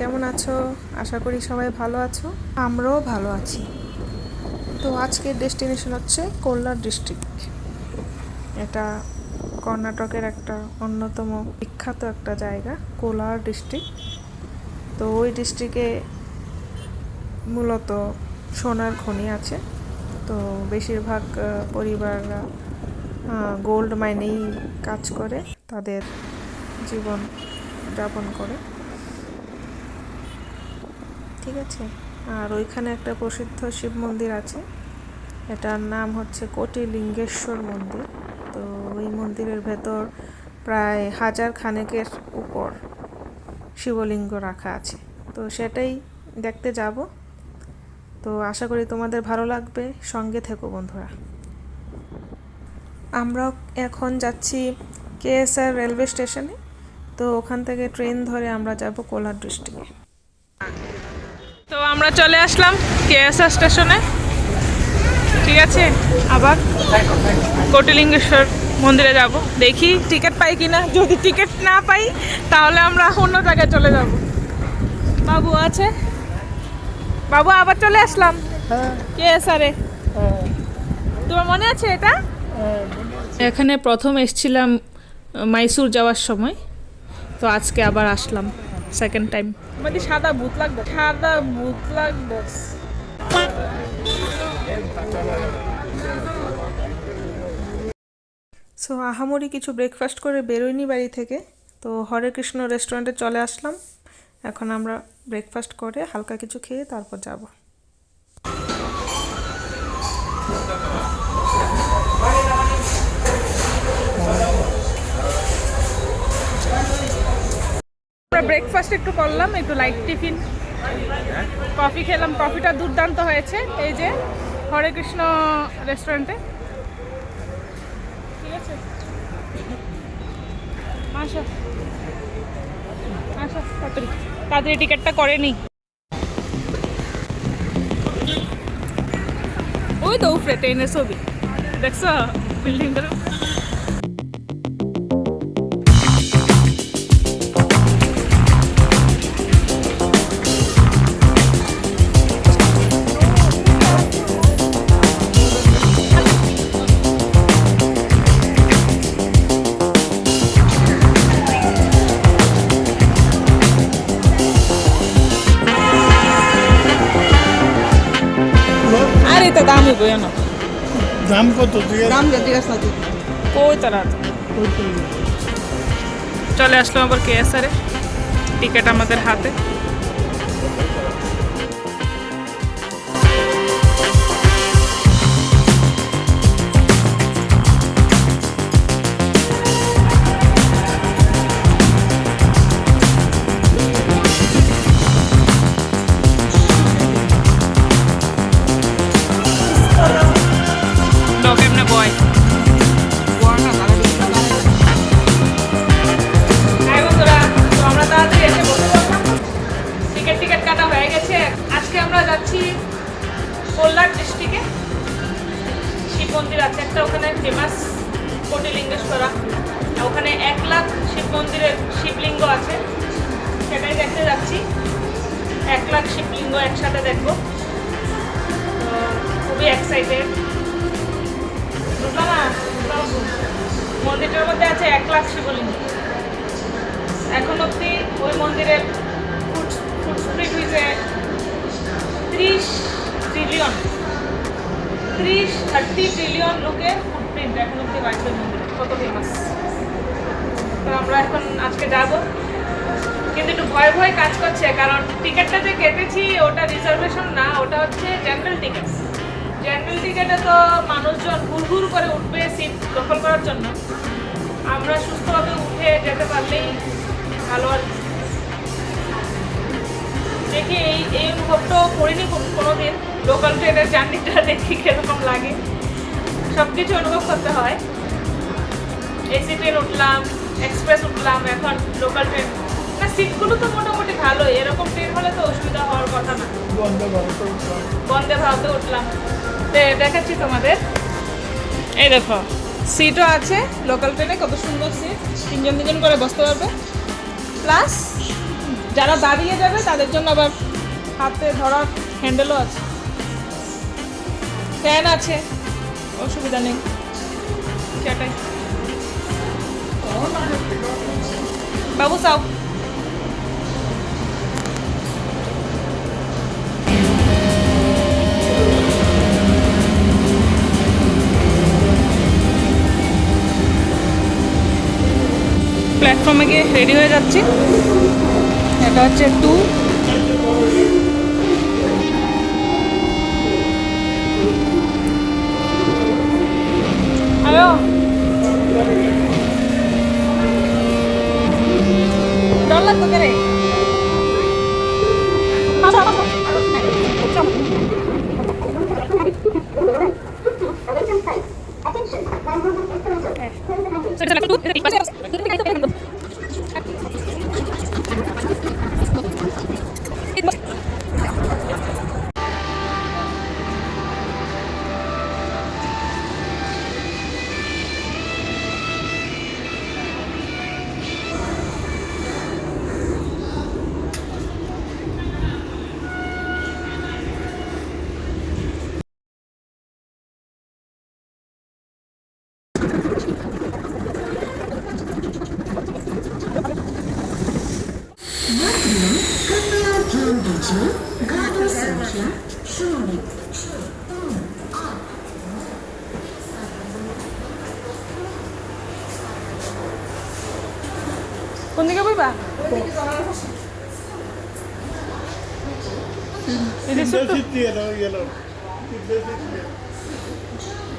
কেমন আছো? আশা করি সবাই ভালো আছো। আমরাও ভালো আছি। তো আজকের ডেস্টিনেশন হচ্ছে কোল্লার ডিস্ট্রিক্ট এটা কর্ণাটকের একটা অন্যতম বিখ্যাত একটা জায়গা কোলার ডিস্ট্রিক্ট তো ওই ডিস্ট্রিক্টে মূলত সোনার খনি আছে। তো বেশিরভাগ পরিবাররা গোল্ড মাইনেই কাজ করে, তাদের জীবন যাপন করে। ঠিক আছে? আর ওইখানে একটা প্রসিদ্ধ শিব মন্দির আছে। এটার নাম হচ্ছে কোটিলিঙ্গেশ্বর মন্দির। তো ওই মন্দিরের ভেতর প্রায় হাজার খানেকের উপর শিবলিঙ্গ রাখা আছে। তো সেটাই দেখতে যাব। তো আশা করি তোমাদের ভালো লাগবে। সঙ্গে থেকো বন্ধুরা। আমরা এখন যাচ্ছি কেএসআর রেলওয়ে স্টেশনে। তো ওখান থেকে ট্রেন ধরে আমরা যাব কোলার ডিস্ট্রিক্টে। আমরা চলে আসলাম কেএসআর স্টেশনে। ঠিক আছে? আবার কটিলিঙ্গেশ্বর মন্দিরে যাব। দেখি টিকিট পাই কিনা। যদি টিকিট না পাই তাহলে আমরা অন্য জায়গায় চলে যাব। বাবু আছে? বাবু আবার চলে আসলাম? কেএসআরে? তোমার মনে আছে এটা? এখানে প্রথম এসছিলাম মাইসুর যাওয়ার সময়। তো আজকে আবার আসলাম সেকেন্ড টাইম আমাদের সাদা ভূত লাগবে। সাদা ভূত লাগবে। সো আহামরি কিছু ব্রেকফাস্ট করে বেরোয়নি বাড়ি থেকে। তো হরে কৃষ্ণ রেস্টুরেন্টে চলে আসলাম। এখন আমরা ব্রেকফাস্ট করে হালকা কিছু খেয়ে তারপর যাব। আমরা ব্রেকফাস্ট একটু করলাম, একটু লাইট টিফিন কফি খেলাম কফিটা দুর্দান্ত হয়েছে। এই যে, হরে কৃষ্ণ রেস্টুরেন্টে ঠিক আছে? আসো। আসো, তাড়াতাড়ি। টিকিটটা করে নি। ওই তো উপরে ট্রেনের ছবি। দেখছ? বিল্ডিংটার দাম কত? তুই দাম জিজ্ঞাসা না কই তারা চলে আসলাম আবার কেএসআরে টিকিট আমাদের হাতে। টিকিট হয়ে গেছে। আজকে আমরা যাচ্ছি কোল্লার ডিস্ট্রিক্টে শিব মন্দির আছে একটা, ওখানে ফেমাস কোটিলিঙ্গেশ্বরা। ওখানে এক লাখ শিব মন্দিরের শিবলিঙ্গ আছে। সেটাই দেখতে যাচ্ছি। এক লাখ শিবলিঙ্গ একসাথে দেখব। খুবই এক্সাইটেড না মন্দিরটার মধ্যে আছে এক লাখ শিবলিঙ্গ। এখন অব্দি ওই মন্দিরের ফুটস্প্রিট হয়েছে ত্রিশ ট্রিলিয়ন ত্রিশ থার্টি ট্রিলিয়ন লোকের ফুটপ্রিন্ট এখন অব্দি বাড়ছে মন্দিরে কত ফেমাস তো আমরা এখন আজকে যাব। কিন্তু একটু ভয় ভয় কাজ করছে, কারণ টিকিটটা যে কেটেছি, ওটা রিজার্ভেশন না, ওটা হচ্ছে জেনারেল টিকিট জেনারেল টিকিটে তো মানুষজন ঘুর করে উঠবে সিট দখল করার জন্য। আমরা সুস্থভাবে উঠে যেতে পারলেই ভালো আর। দেখি এই এই অনুভবটাও করিনি কোনো- কোনোদিন লোকাল ট্রেনের জার্নিটা দেখি কীরকম লাগে। সব কিছু অনুভব করতে হয়। এসি ট্রেন উঠলাম এক্সপ্রেস উঠলাম এখন লোকাল ট্রেন না সিটগুলো তো মোটামুটি ভালোই এরকম ট্রেন হলে তো অসুবিধা হওয়ার কথা না। বন্দে ভারতে উঠলাম। দেখাচ্ছি তোমাদের। এই দেখো সিটও আছে লোকাল ট্রেনে কত সুন্দর সিট তিনজন তিনজন করে বসতে পারবে। প্লাস যারা দাঁড়িয়ে যাবে, তাদের জন্য আবার হাতে ধরার হ্যান্ডেলও আছে। ফ্যান আছে, অসুবিধা নেই। সেটাই। বাবু, চাও? প্ল্যাটফর্মে গিয়ে রেডি হয়ে যাচ্ছি। এটা হচ্ছে টু কোন দিকে বইবা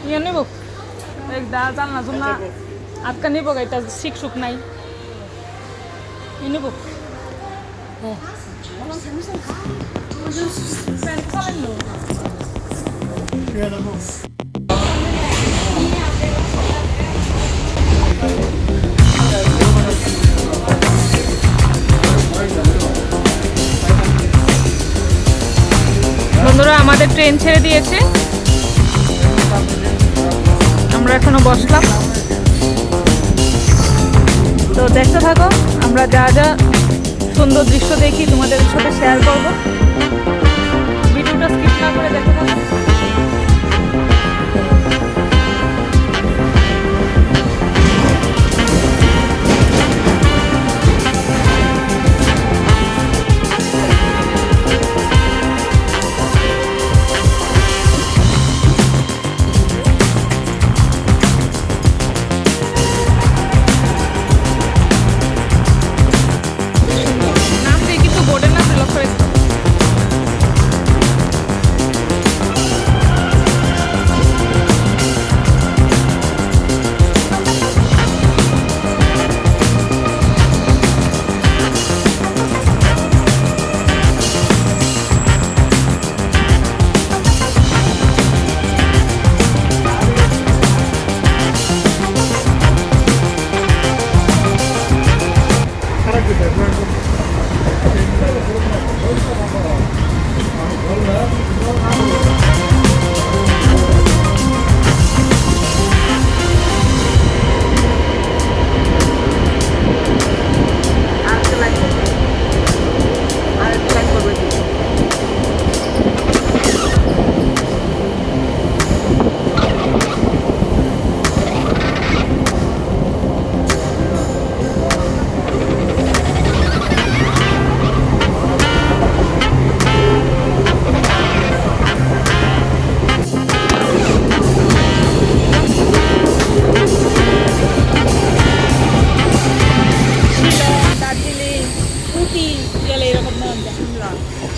ইয়ে নেব। এক দা জানলা জুনলা আটকা নিব এটা শিক সুখ নাই। ই নেব। শুয়ে আমাদের ট্রেন ছেড়ে দিয়েছে। আমরা এখনও বসলাম। তো দেখতে থাকো, আমরা যা যা সুন্দর দৃশ্য দেখি তোমাদের সাথে শেয়ার করব।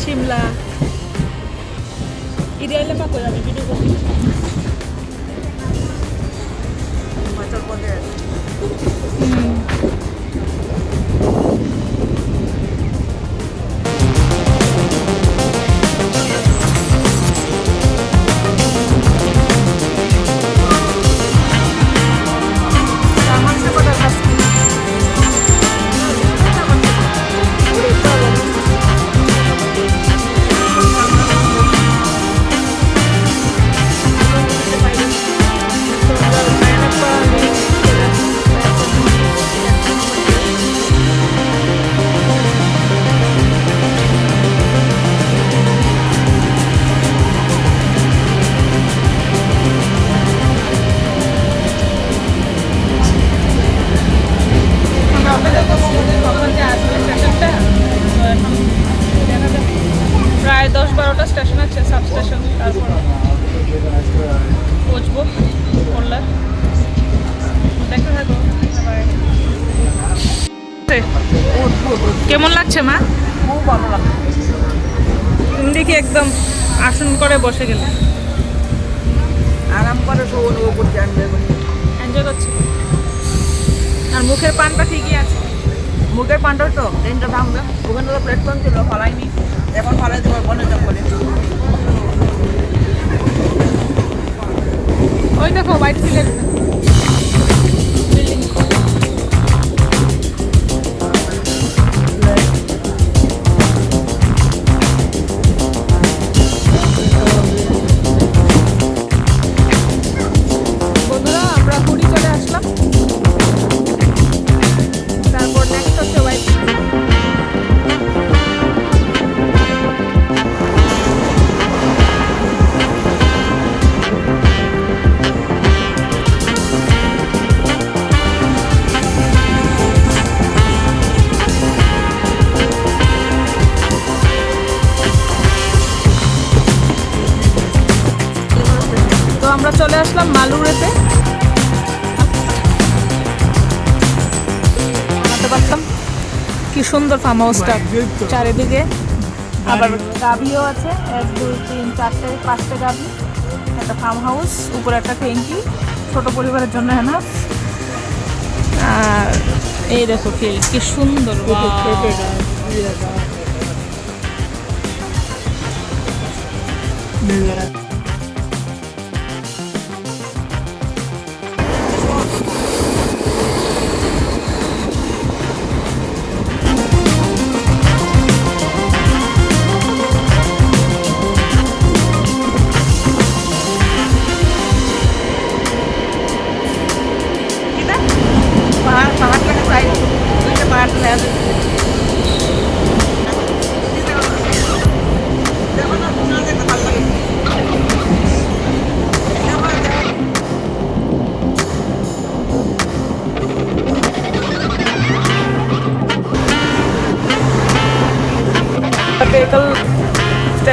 Shimla. Iría a la Macuela, con ¿Cuánto poder? লাগছে মা? খুব ভালো লাগে তুমি দেখি একদম আসন করে বসে গেলে। আরাম করে শো অনুভব করতে এনজয় করি এনজয় করছি? আর মুখের পানটা ঠিকই আছে। মুখের পান্ডার তো ট্রেনটা ভাঙবে। ওখানে তো প্ল্যাটফর্ম ছিল ফালাইনি। এখন ফালাই দেবো বনে জঙ্গলে ওই দেখো হোয়াইট ফিলের আসলাম মালুরেতে। কি সুন্দর ফার্ম হাউসটা চারিদিকে। আবার গাভিও আছে। এক দুই তিন চারটে পাঁচটে গাভি। একটা ফার্ম হাউস উপরে একটা ট্যাঙ্কি। ছোট পরিবারের জন্য না আর এই দেখো ফিল কি সুন্দর wow!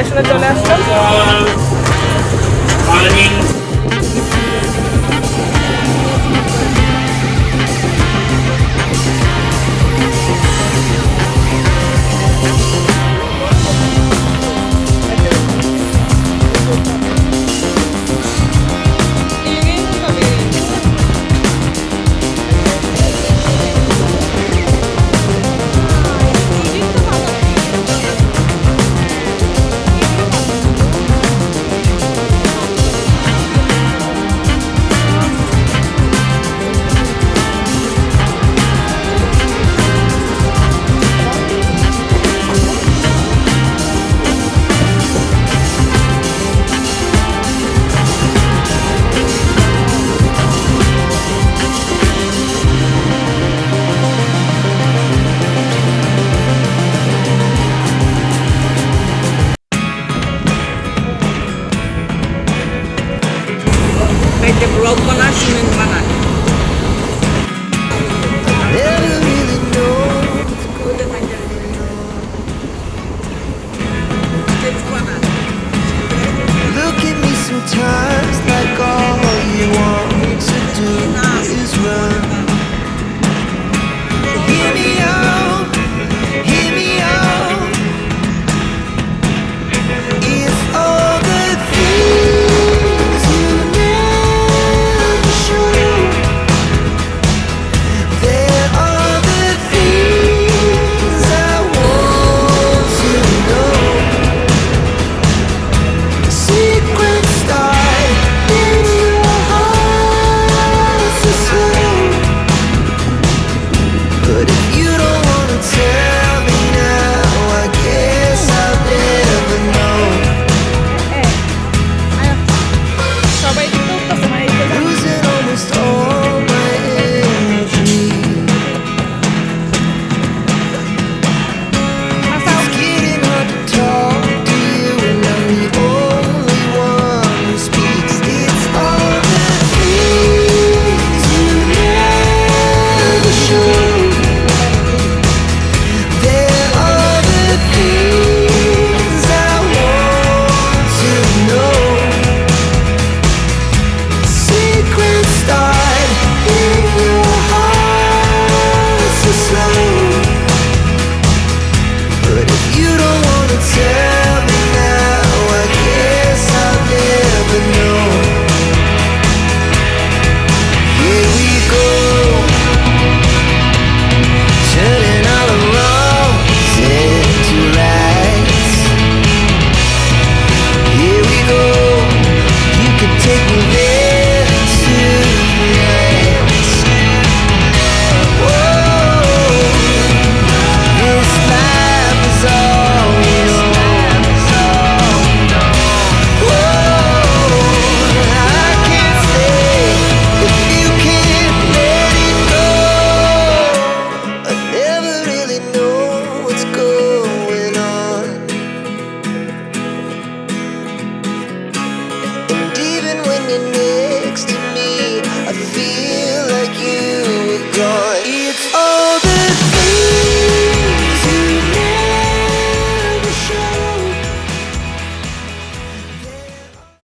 স্টেশনে চলে আসলাম।